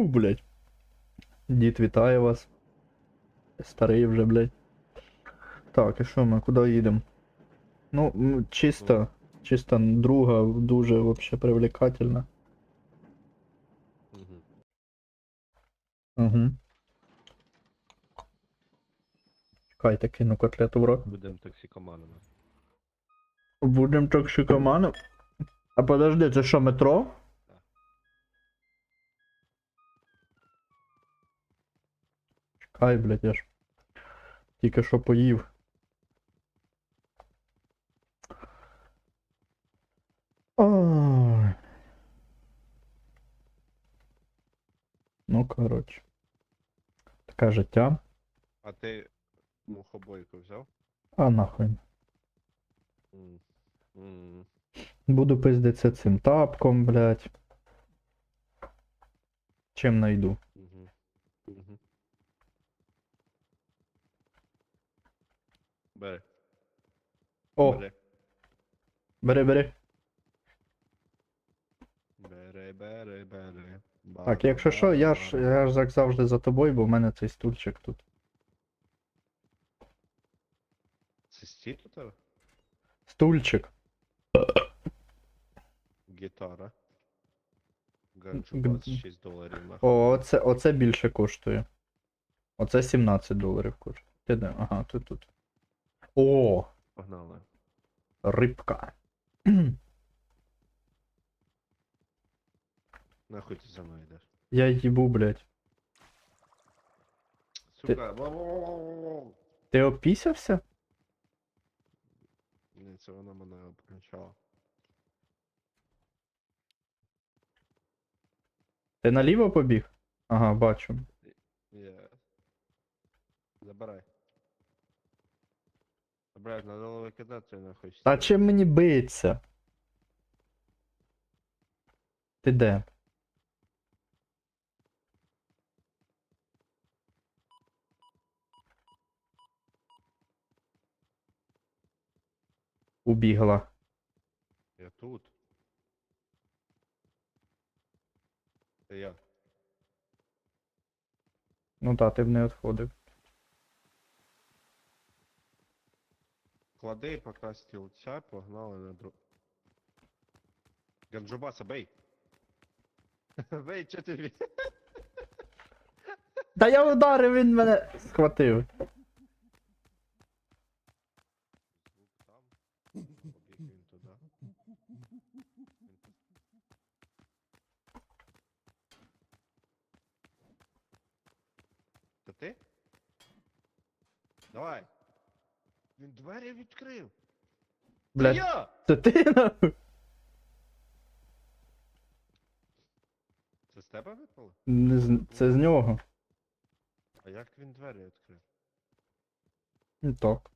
Фу, блядь. Дід вітає вас. Старий вже, блядь. Так, і що ми, куди їдемо? Ну, чисто, чисто друга дуже вообще привлекательна. Угу. Угу. Чекайте, кину котлету в рот. Будемо токсикоманами. Будем токсикоманом. А подожди, це що, метро? Чекай, блядь, я ж. Тільки що поїв. Ой. Ну, коротше. Таке життя. А ти мухобойку взяв? А нахуй. М. М. Буду пиздитися цим тапком, блядь. Чим найду. Угу. Угу. Бери. О, Бери. бери, бери. Бери, бери, бери. Так, якщо що, я ж, я ж як завжди за тобою, бо в мене цей стульчик тут. Це стіль у тебе? Стульчик. Гітара. Ганчу 26 доларів. О, оце, оце більше коштує. Оце 17 доларів коштує. Ти де? Ага, ти тут. О, Погнали. рибка. Нахуй ти за мною йдеш. Я їбу, блядь. Сука. во-во-во-во-во. Ти опісявся? Ні, це вона мене обкричала. Ти наліво побіг? Ага, бачу. Є. Забирай. Блядь, надо викидати нахуй. Стіл. чим мені биться? Ти де? Убігла. Я тут. Це я. Ну та, ти б не відходив. Клади поки стілця, погнали на друг. Ганджубаса, бей! Бей, чо ти Та я ударив, він мене схватив. Там. Побіг він туди. Це ти? Давай! Він двері відкрив! Блядь, я! це ти нахуй? Це з тебе випало? Не з- Це з нього. А як він двері відкрив? Ну так.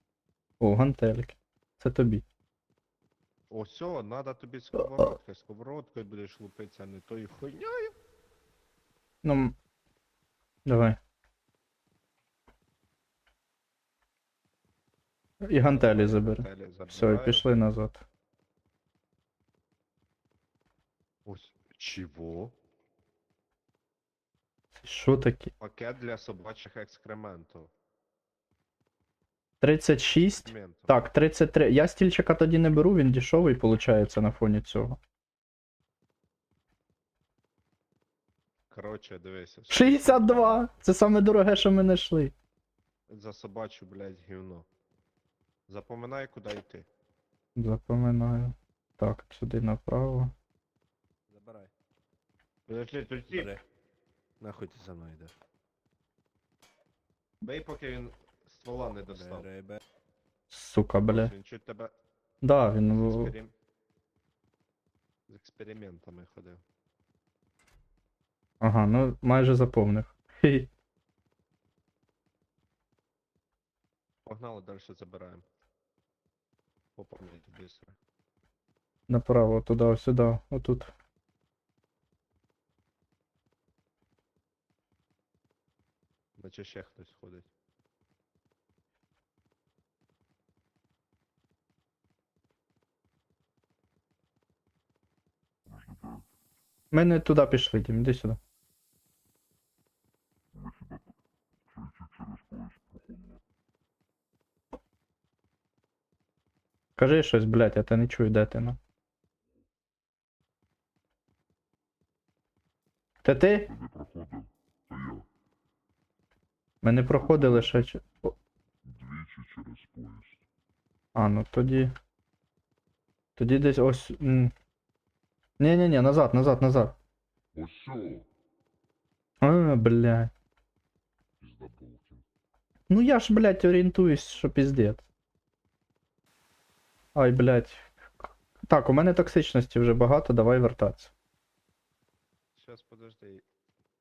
О, гантельки. Це тобі. О, все, надо тобі сковородкою. Сковородкою будеш лупитися, а не тою хуйньою. Ну. м, Давай. І гантелі забери. Гантелі Все, і забираю. пішли назад. Ось. Чого? Що таке? Пакет для собачих екскрементів. 36? Екскрементів. Так, 33. Я стільчика тоді не беру, він дешевий, виходить, на фоні цього. Коротше, дивися. 62! Це саме дороге, що ми знайшли. За собачу, блядь, гівно. Запоминай, куди йти. Запоминаю. Так, сюди направо. Забирай. Подожди, тут тип. Нахуй ти за мною йдеш. Бей, поки він ствола не достав. Сука, бля. Він чуть тебе Да, він. з, в- експерим... з експериментами ходив. Ага, ну майже заповнив. Хі. Погнали, далі забираємо. Поповнюйте быстро. Направо, туди, сюди, отут. Наче ще хтось ходить. Ми не туди пішли, Дім, іди сюди. Кажи щось, блядь, я те не чую, де ти ну. Це ти? Ми не проходили ще. двічі через поїзд. А, ну тоді. Тоді десь ось. Ні-ні-ні, назад, назад, назад. Ось А, блядь. Ну я ж, блядь, орієнтуюсь, що піздець. Ай, блядь. Так, у мене токсичності вже багато, давай вертатися. Щас, подожди.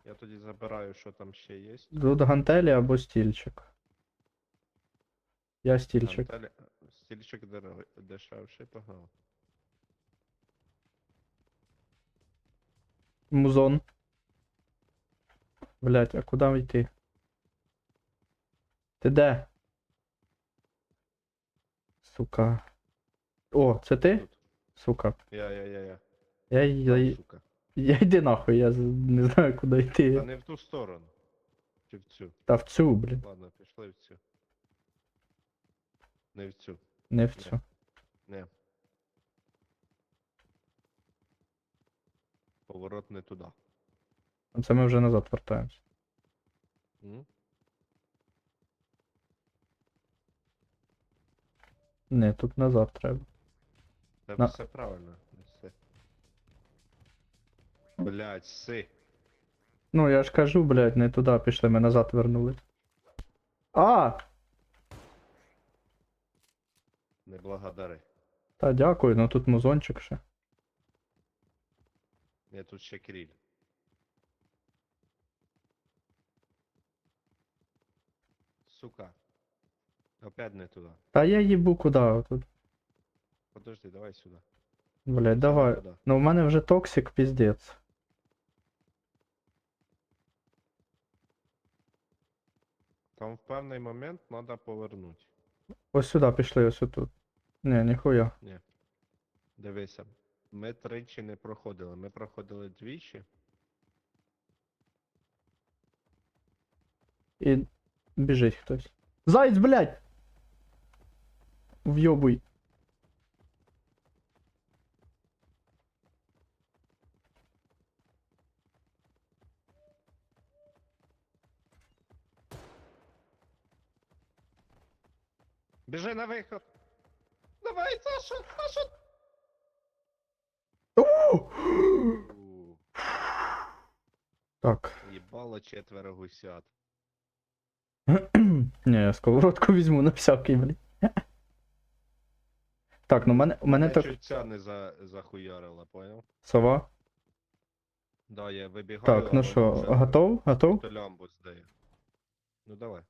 Я тоді забираю, що там ще є. Тут гантелі або стільчик. Я стільчик. Анталі- Стільчик дорогий- дешевший, погнав. Музон. Блять, а куди йти? Ти де? Сука. О, це ти? Тут. Сука. Я, я, я, я. Я, я, я, сука. я йди нахуй, я з- не знаю, куди Та йти. не в ту сторону. Чи в цю. Та в цю, блін. Ладно, пішли в цю. Не в цю. Не в цю. Не. Поворот не туди. Це ми вже назад вертаємось. М? Не, тут назад треба. Це На- все правильно. не Все. Блять, си. Ну, я ж кажу, блядь, не туди пішли, ми назад вернулись. А! Не благодари. Та дякую, ну тут музончик ще. Я тут ще кріль. Сука. Опять не туди. Та я їбу куди тут. Подожди, давай сюди. Блядь, давай. туди. Ну в мене вже токсик піздець. Там в певний момент треба повернути. Ось сюди пішли, ось тут. Ні, ніхуя. Дивися. Ми тричі не проходили. Ми проходили двічі. І біжить хтось. Заєць, блядь! Вйобуй. Біжи на виход! Давай, Саша! Саша! У, Так. Їбало четверо гусят. Ні, я сковородку візьму на всякий, блядь. Так, ну мене, мене Мене так. чуть ця не за, захуярила, поняв? Сова. Да, я вибігаю. Так, ну що, готов? Готов? Лямбу. Ну давай.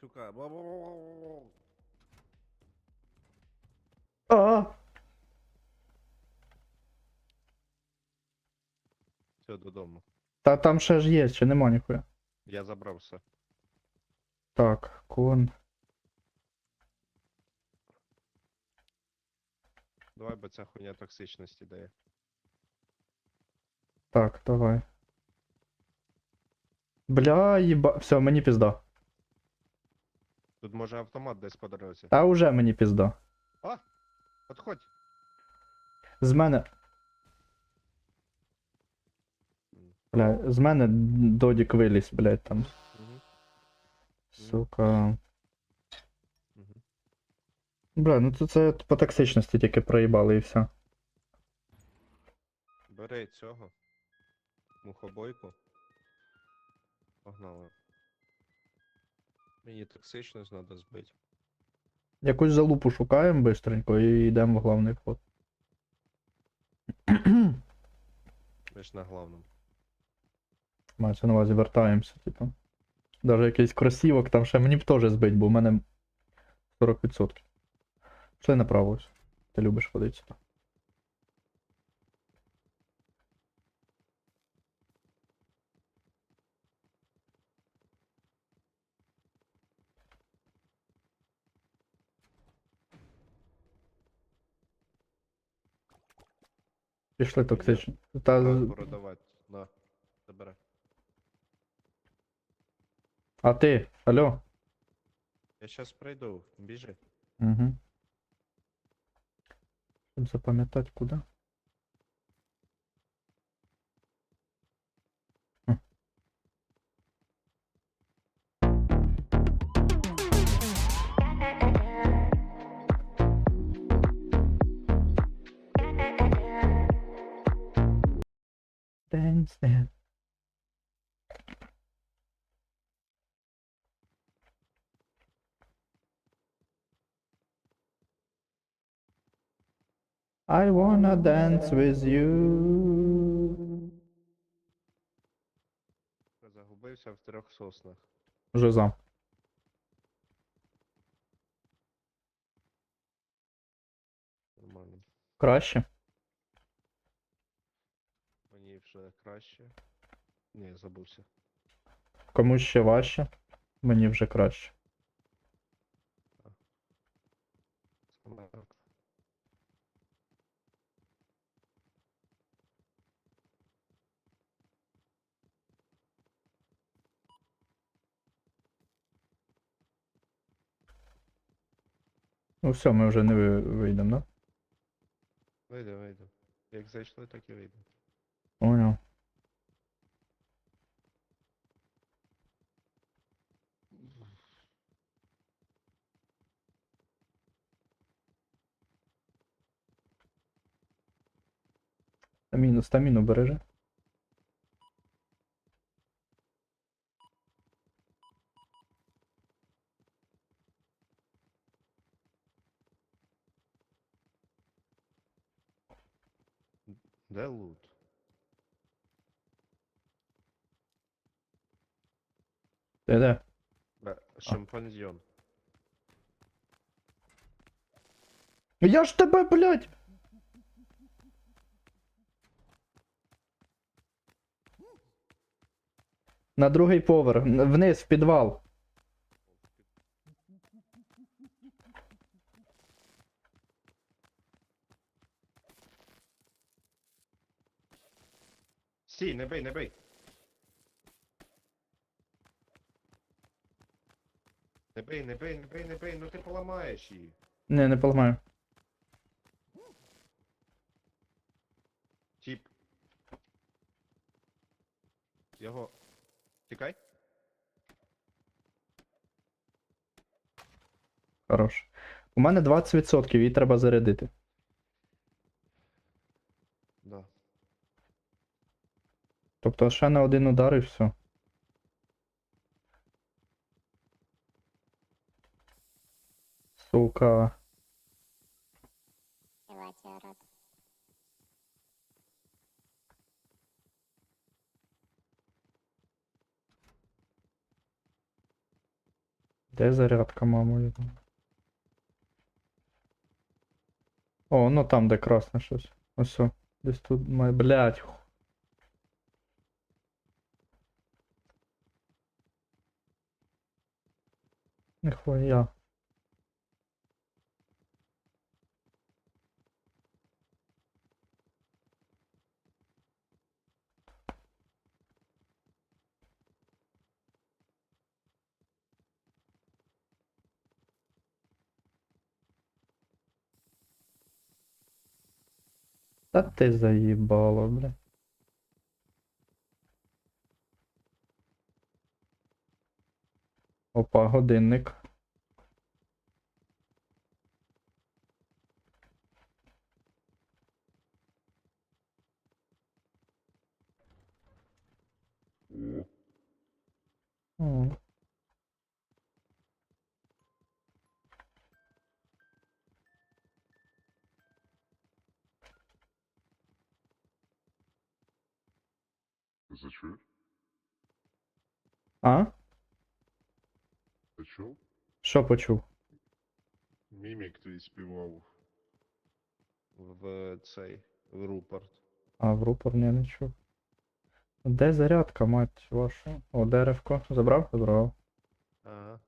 Сука. А! Все, додому. Та там ще ж є, чи нема ніхуя. Я забрав все. Так, кон. Давай, бо ця хуйня токсичності дає. Так, давай. Бля, їба. Все, мені пізда. Тут може автомат десь по дорозі. Та уже мені пізда. А! Отходь! З мене. Бля, з мене додік виліз, блядь, там. Угу. Сука. Угу. Бля, ну то це по токсичності тільки проїбали і все. Бери цього. Мухобойку. Погнали. Мені токсичність треба збити. Якусь залупу шукаємо бистренько і йдемо в головний вход. Ми ж на главному. Мається на увазі вертаємося, типу. Даже якийсь кросівок там ще мені б теж збить, бо в мене 40%. Пішли направо ось. Ти любиш ходити Пішли токсично. Та, продавати. На. Забирай. а ти, алло? Я щас прийду, біжи. Угу. Щоб запам'ятати куди. Dance, dance. I wanna dance with you. Загубився в трьох соснах. Жиза. Нормально. Краще. Мені вже краще. Ні, забувся. Комусь ще важче. Мені вже краще. Ну все, ми вже не ви- вийдемо, да? Вийде, вийде. Як зайшли, так і вийде. Понял. Стаміну, стаміну бережи. Де лут? Де де? Бе, Шимпанзьон. Я ж тебе, блядь! На другий поверх, вниз, в підвал. Стій, не бий, не бий. Не бий, не бий, не бий, не бий, ну ти поламаєш її. Не, не поламаю. Тіп. Його. Тікай. Хорош. У мене 20%, її треба зарядити. Да. Тобто ще на один удар і все. Сука. Де зарядка, мамо? його? О, ну там, де красне щось. Ось. Десь тут має. Блять. Ніхуя. Та ти заїбало, бля. Опа, годинник. О, Чуєш? А? Ти чув? Що почув? Мімік твій співав. В цей. В рупорт. А, в рупор не, не чув. Де зарядка, мать вашу? О, деревко. Забрав? Забрав. Ага.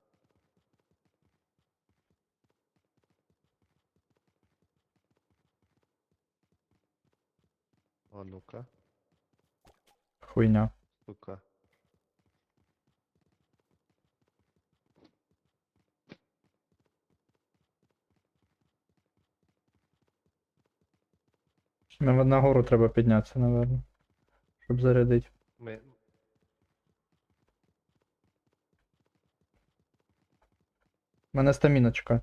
А ну-ка, Хуйня. Сука. На, на гору треба піднятися, напевно. Щоб зарядити. Ми... У мене стаміночка.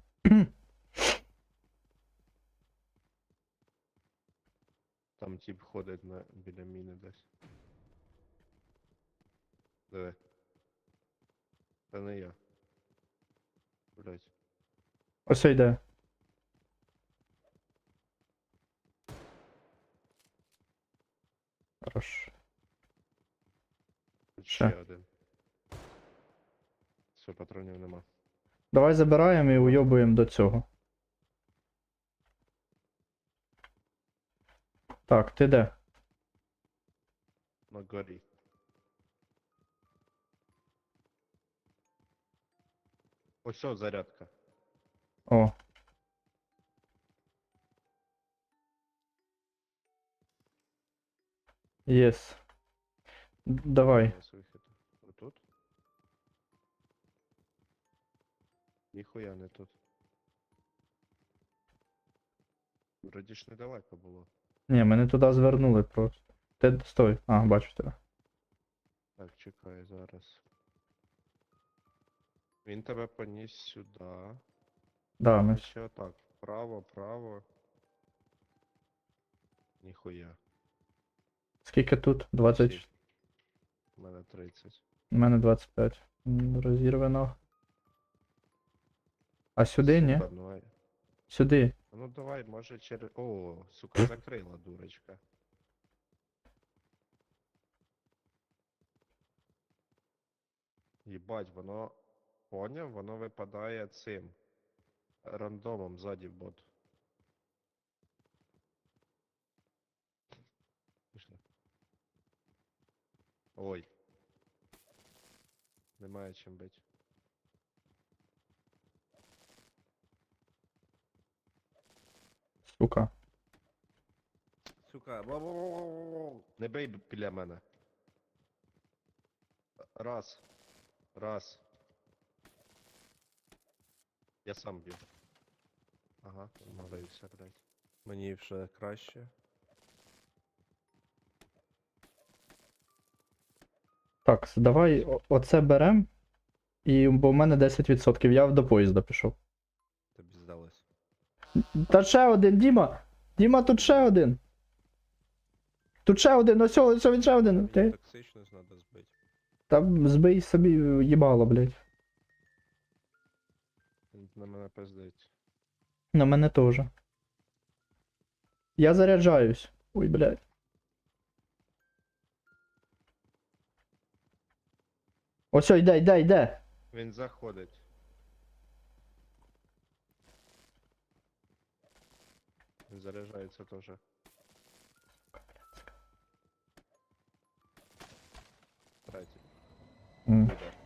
Там тип ходить на біля міни десь. Диви. Це не я. Блять. Ось йде. Хорош. Тут Ще. ще один. Все, патронів нема. Давай забираємо і уйобуємо до цього. Так, ти де? На горі. Ось о, зарядка. О. Єс. Давай. Нас вихід. Отут? Ніхуя не тут. Вроді ж недалеко було. Ні, не туди звернули просто. Ти стой. А, бачу тебе. Так, чекай зараз. Він тебе поніс сюди. Да, ми. Ще отак. Право, право. Ніхуя. Скільки тут? 20. У мене 30. У мене 25. Розірвано. А сюди, ні? Супер, ну, а- Сюди. Ну давай, може через. О, сука, закрила дурочка. Єбать, воно. Поняв, воно випадає цим. Рандомом ззаді в бот. Пішли. Ой. Немає чим бить. Сука. Сука, бу-бу-бу-бу-бу. не бий б- біля мене. Раз. Раз. Я сам б'ю. Ага, молився, блядь. Мені вже краще. Так, давай о- оце берем. І бо в мене 10%, я до поїзда пішов. Тобі здалось. Та ще один, Діма! Діма, тут ще один. Тут ще один, ось ось він ще один. Мені Ти... токсичність треба збити. Та збий собі їбало, блядь. Він на мене пиздить. На мене теж. Я заряджаюсь. Ой, блядь. Ось, йде, йде, йде. Він заходить. Він заряджається теж. Третій. М. Буде.